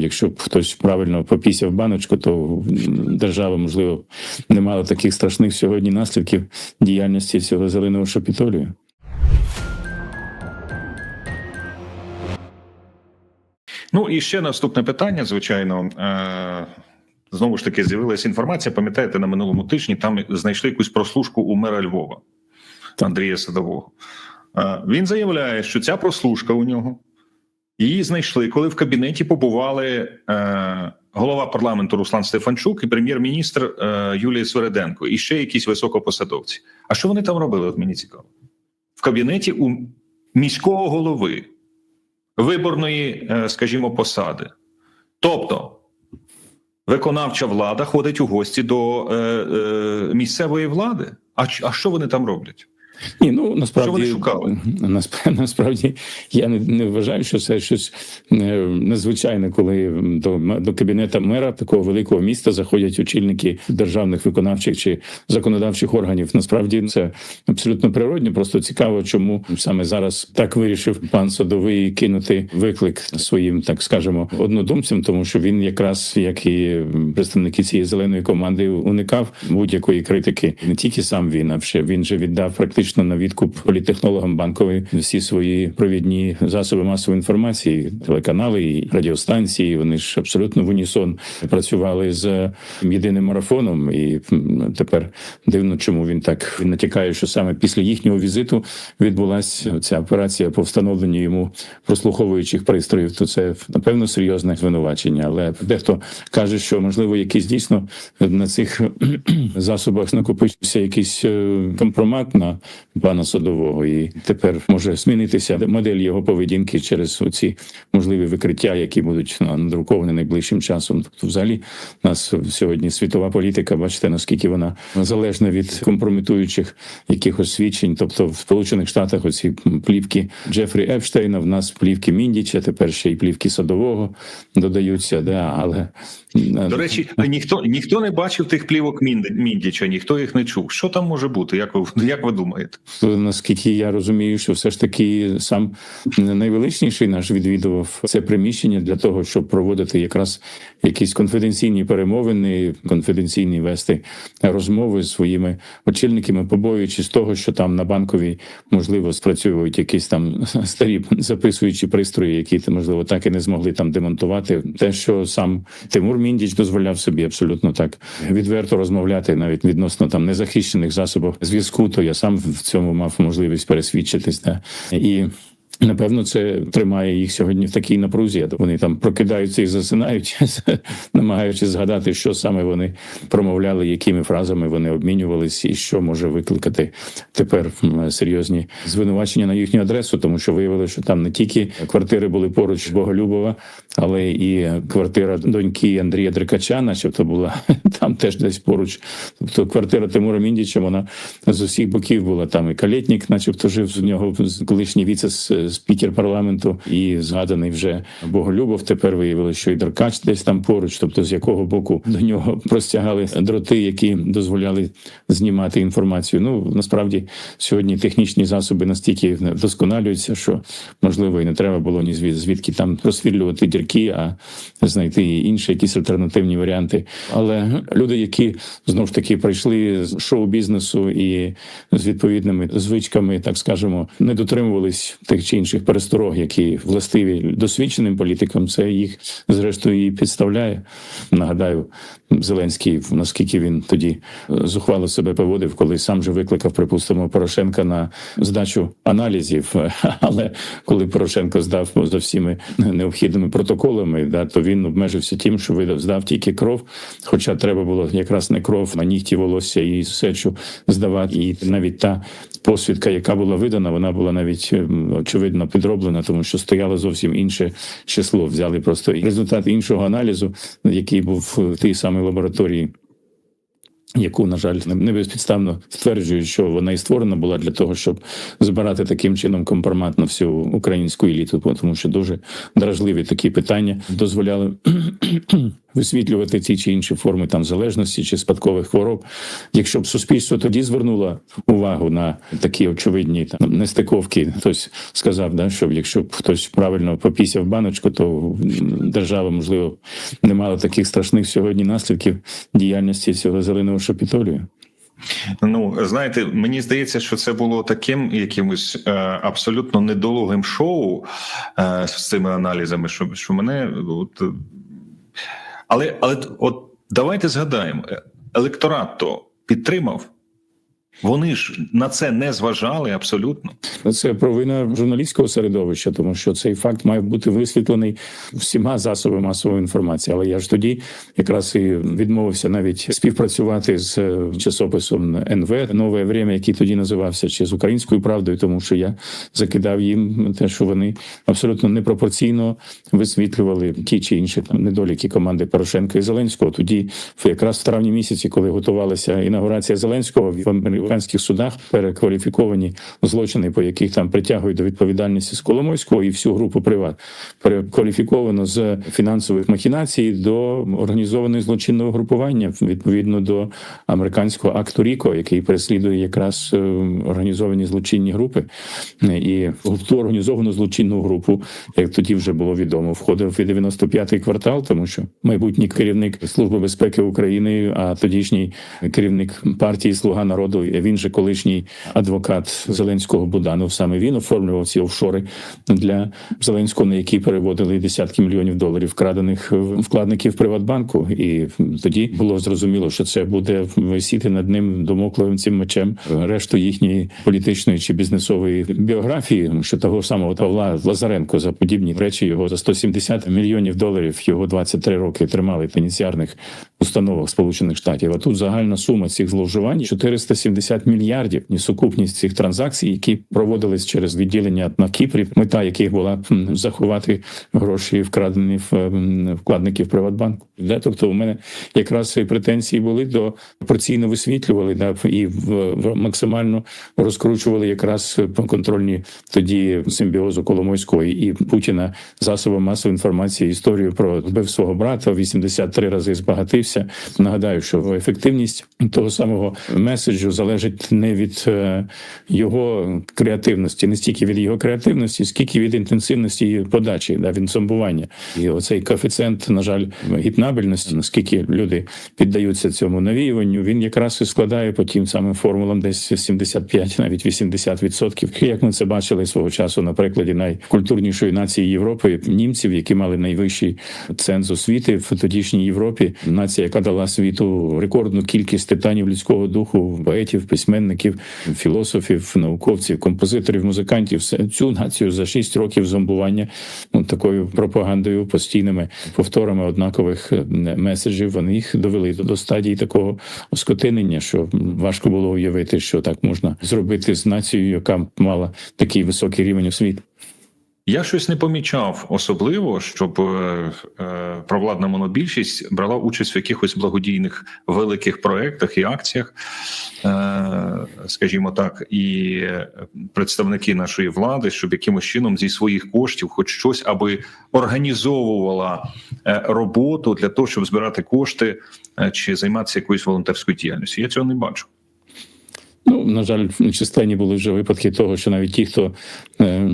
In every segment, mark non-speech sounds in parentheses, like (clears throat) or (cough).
Якщо б хтось правильно попісяв баночку, то держава, можливо, не мала таких страшних сьогодні наслідків діяльності цього зеленого шапітолію. Ну і ще наступне питання, звичайно. Е- Знову ж таки, з'явилася інформація. Пам'ятаєте, на минулому тижні там знайшли якусь прослушку у мера Львова Андрія Садового. Е, Він заявляє, що ця прослушка у нього її знайшли, коли в кабінеті побували е, голова парламенту Руслан Стефанчук і прем'єр-міністр е, Юлія Свереденко, і ще якісь високопосадовці. А що вони там робили? От мені цікаво. В кабінеті у міського голови виборної, е, скажімо, посади. Тобто виконавча влада ходить у гості до е, е, місцевої влади. А, а що вони там роблять? Ні, ну насправді Що вони шукали? (laughs) насправді я не, не вважаю, що це щось е, незвичайне, коли до, до кабінета мера такого великого міста заходять очільники державних виконавчих чи законодавчих органів. Насправді це абсолютно природно. Просто цікаво, чому саме зараз так вирішив пан Садовий кинути виклик своїм, так скажемо, однодумцям, тому що він якраз як і представники цієї зеленої команди уникав будь-якої критики. Не тільки сам він, а ще він же віддав практично на відкуп політехнологам банкової всі свої провідні засоби масової інформації, телеканали і радіостанції. Вони ж абсолютно в унісон працювали з єдиним марафоном. І тепер дивно, чому він так натякає, що саме після їхнього візиту відбулася ця операція по встановленню йому прослуховуючих пристроїв. То це напевно серйозне звинувачення. Але дехто каже, що можливо якийсь дійсно на цих (clears throat) засобах накопичився якийсь е, компромат на пана садового, і тепер може змінитися модель його поведінки через оці можливі викриття, які будуть надруковані найближчим часом. Тобто, взагалі, нас сьогодні світова політика, бачите, наскільки вона залежна від компрометуючих якихось свідчень. Тобто, в Сполучених Штатах оці плівки Джефрі Епштейна, в нас плівки Міндіча, тепер ще й плівки садового додаються. Да, але До речі, ніхто ніхто не бачив тих плівок Міндіча, ніхто їх не чув. Що там може бути? Як ви як ви думаєте? Наскільки я розумію, що все ж таки сам найвеличніший наш відвідував це приміщення для того, щоб проводити якраз якісь конфіденційні перемовини, конфіденційні вести розмови з своїми очільниками, побоюючись того, що там на банковій можливо спрацьовують якісь там (laughs) старі записуючі пристрої, які можливо так і не змогли там демонтувати. Те, що сам Тимур Міндіч дозволяв собі абсолютно так відверто розмовляти, навіть відносно там незахищених засобів зв'язку, то я сам в цьому мав можливість пересвідчитись. Да. І Напевно, це тримає їх сьогодні в такій напрузі. Вони там прокидаються і засинають, (laughs) намагаючись згадати, що саме вони промовляли, якими фразами вони обмінювалися, і що може викликати тепер серйозні звинувачення на їхню адресу, тому що виявилося, що там не тільки квартири були поруч Боголюбова, але і квартира доньки Андрія Дрикача, начебто була (laughs) там теж десь поруч. Тобто квартира Тимура Міндіча, вона з усіх боків була там. І Калєтнік, начебто, жив з нього колишній віце спікер парламенту і згаданий вже Боголюбов. Тепер виявилося, що і Деркач десь там поруч, тобто з якого боку до нього (laughs) простягали дроти, які дозволяли знімати інформацію. Ну насправді сьогодні технічні засоби настільки вдосконалюються, що можливо і не треба було ні звід, звідки там просвітлювати дірки, а знайти інші якісь альтернативні варіанти. Але люди, які знову ж таки прийшли з шоу-бізнесу і з відповідними звичками, так скажемо, не дотримувались тих чи інших пересторог, які властиві досвідченим політикам, це їх зрештою і підставляє. Нагадаю, Зеленський, наскільки він тоді зухвало себе поводив, коли сам же викликав, припустимо, Порошенка на здачу аналізів. (laughs) Але коли Порошенко здав за всіми необхідними протоколами, да, то він обмежився тим, що видав здав тільки кров. Хоча треба було якраз не кров, а нігті волосся і сечу здавати. І навіть та посвідка, яка була видана, вона була навіть ем, очевидно підроблена, тому що стояло зовсім інше число. Взяли просто результат іншого аналізу, який був в тій самій лабораторії. Яку, на жаль, не безпідставно стверджують, що вона і створена була для того, щоб збирати таким чином компромат на всю українську еліту, тому що дуже дражливі такі питання дозволяли висвітлювати ті чи інші форми там залежності чи спадкових хвороб. Якщо б суспільство тоді звернуло увагу на такі очевидні там нестиковки, хтось сказав, да, що якщо б хтось правильно попісяв баночку, то держава, можливо, не мала таких страшних сьогодні наслідків діяльності цього зеленого шапітолію. Ну знаєте, мені здається, що це було таким якимось е, абсолютно недолугим шоу е, з цими аналізами, що, що мене от, але, але от давайте згадаємо, е, електорат то підтримав. Вони ж на це не зважали абсолютно. Це провина журналістського середовища, тому що цей факт має бути висвітлений всіма засобами масової інформації. Але я ж тоді якраз і відмовився навіть співпрацювати з е, часописом НВ Нове Время, який тоді називався, чи з українською правдою, тому що я закидав їм те, що вони абсолютно непропорційно висвітлювали ті чи інші там недоліки команди Порошенка і Зеленського. Тоді, якраз в травні місяці, коли готувалася інаугурація Зеленського в американських судах, перекваліфіковані злочини, по яких там притягують до відповідальності з Коломойського і всю групу приват, перекваліфіковано з фінансових махінацій до організованого злочинного групування відповідно до американського акту Ріко, який переслідує якраз е, організовані злочинні групи. І в ту організовану злочинну групу, як тоді вже було відомо, входив і 95-й квартал, тому що майбутній керівник Служби безпеки України, а тодішній керівник партії Слуга народу, він же колишній адвокат Зеленського Буданов. Саме він оформлював ці офшори для Зеленського, на які переводили десятки мільйонів доларів вкрадених вкладників Приватбанку. І тоді було зрозуміло, що це буде висіти над ним домокловим цим мечем решту їхньої політичної чи бізнесової біографії, що того самого Павла Лазаренко за подібні речі його за 170 мільйонів доларів його 23 роки тримали в пеніціарних установах Сполучених Штатів. А тут загальна сума цих зловживань 470 мільярдів. І сукупність цих транзакцій, які проводились через відділення на Кіпрі, мета яких була заховати гроші, вкрадені в вкладників Приватбанку. Да, тобто, у мене якраз претензії були до пропорційно висвітлювали да, і в, максимально розкручували якраз контрольні тоді симбіозу Коломойського і Путіна засобами масової інформації історію про вбив свого брата 83 рази збагатився. Нагадаю, що ефективність того самого меседжу залежить не від е, його креативності, не стільки від його креативності, скільки від інтенсивності подачі, да, від зомбування. І оцей коефіцієнт, на жаль, гіпнабельності, наскільки люди піддаються цьому навіюванню, він якраз і складає по тим самим формулам десь 75, навіть 80%. Як ми це бачили свого часу на прикладі найкультурнішої нації Європи, німців, які мали найвищий ценз освіти в тодішній Європі. Нація, яка дала світу рекордну кількість титанів людського духу, поетів, письменників, філософів, науковців, композиторів, музикантів. Цю націю за 6 років зомбування ну, такою пропагандою, постійними повторами однакових е, меседжів. Вони їх довели до, до стадії такого оскотинення, що важко було уявити, що так можна зробити з нацією, яка мала такий високий рівень освіти. Я щось не помічав особливо, щоб е, е, провладна монобільшість брала участь в якихось благодійних великих проєктах і акціях, е, скажімо так, і представники нашої влади, щоб якимось чином зі своїх коштів, хоч щось, аби організовувала е, роботу для того, щоб збирати кошти е, чи займатися якоюсь волонтерською діяльністю. Я цього не бачу. Ну, на жаль, численні були вже випадки того, що навіть ті, хто е,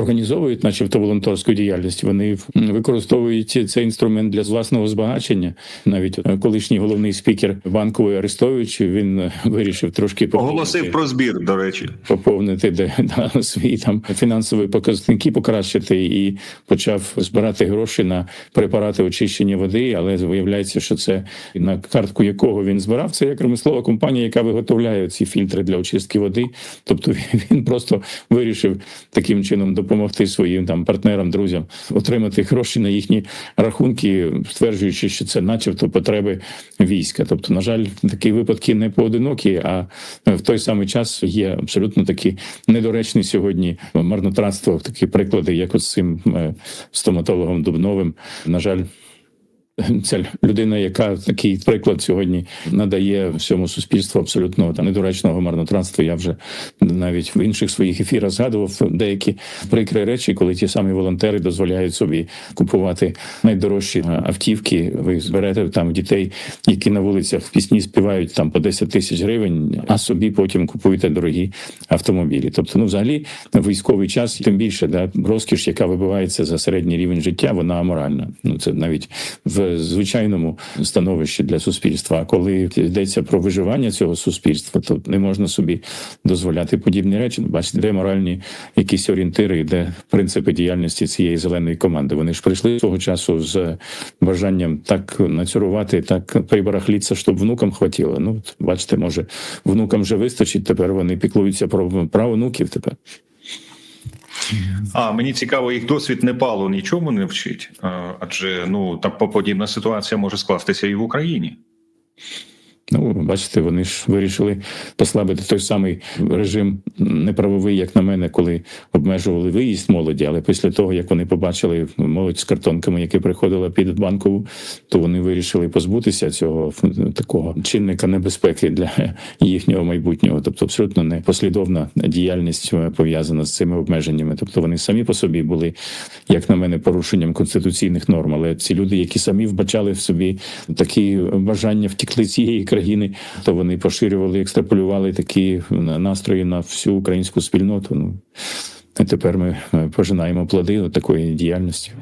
організовують, начебто, волонтерську діяльність, вони використовують цей інструмент для власного збагачення. Навіть е, колишній головний спікер банкової Арестович він е, вирішив трошки Оголосив про збір, до речі. поповнити де (laughs) да, свої там фінансові показники, покращити і почав збирати гроші на препарати очищення води. Але виявляється, що це на картку якого він збирав. Це як промислова компанія, яка виготовляє ці фільтри для очистки води. Тобто (laughs) він просто вирішив таким чином допомогти своїм там партнерам, друзям отримати гроші на їхні рахунки, стверджуючи, що це, начебто, потреби війська. Тобто, на жаль, такі випадки не поодинокі, а в той самий час є абсолютно такі недоречні сьогодні марнотратство, такі приклади, як от з цим е, стоматологом Дубновим. На жаль. (laughs) ця людина, яка такий приклад сьогодні надає всьому суспільству абсолютно там недоречного марнотратства. Я вже навіть в інших своїх ефірах згадував деякі прикрі речі, коли ті самі волонтери дозволяють собі купувати найдорожчі автівки. Ви зберете там дітей, які на вулицях в пісні співають там по 10 тисяч гривень, а собі потім купуєте дорогі автомобілі. Тобто, ну взагалі військовий час, тим більше да, розкіш, яка вибивається за середній рівень життя, вона аморальна. Ну це навіть в звичайному становищі для суспільства. А коли йдеться про виживання цього суспільства, то не можна собі дозволяти подібні речі. Бачите, де моральні якісь орієнтири, де принципи діяльності цієї зеленої команди. Вони ж прийшли свого часу з бажанням так нацюрувати, так прибарахліться, щоб внукам хватило. Ну бачите, може внукам вже вистачить. Тепер вони піклуються про правонуків тепер. А мені цікаво, їх досвід Непалу нічому не вчить, адже ну так подібна ситуація може скластися і в Україні. Ну, бачите, вони ж вирішили послабити той самий режим неправовий, як на мене, коли обмежували виїзд молоді. Але після того, як вони побачили молодь з картонками, які приходила під банкову, то вони вирішили позбутися цього такого чинника небезпеки для їхнього майбутнього. Тобто, абсолютно непослідовна діяльність е, пов'язана з цими обмеженнями. Тобто вони самі по собі були, як на мене, порушенням конституційних норм. Але ці люди, які самі вбачали в собі такі бажання втікли цієї країни, то вони поширювали, екстраполювали такі настрої на всю українську спільноту. Ну і тепер ми е, пожинаємо плоди такої діяльності.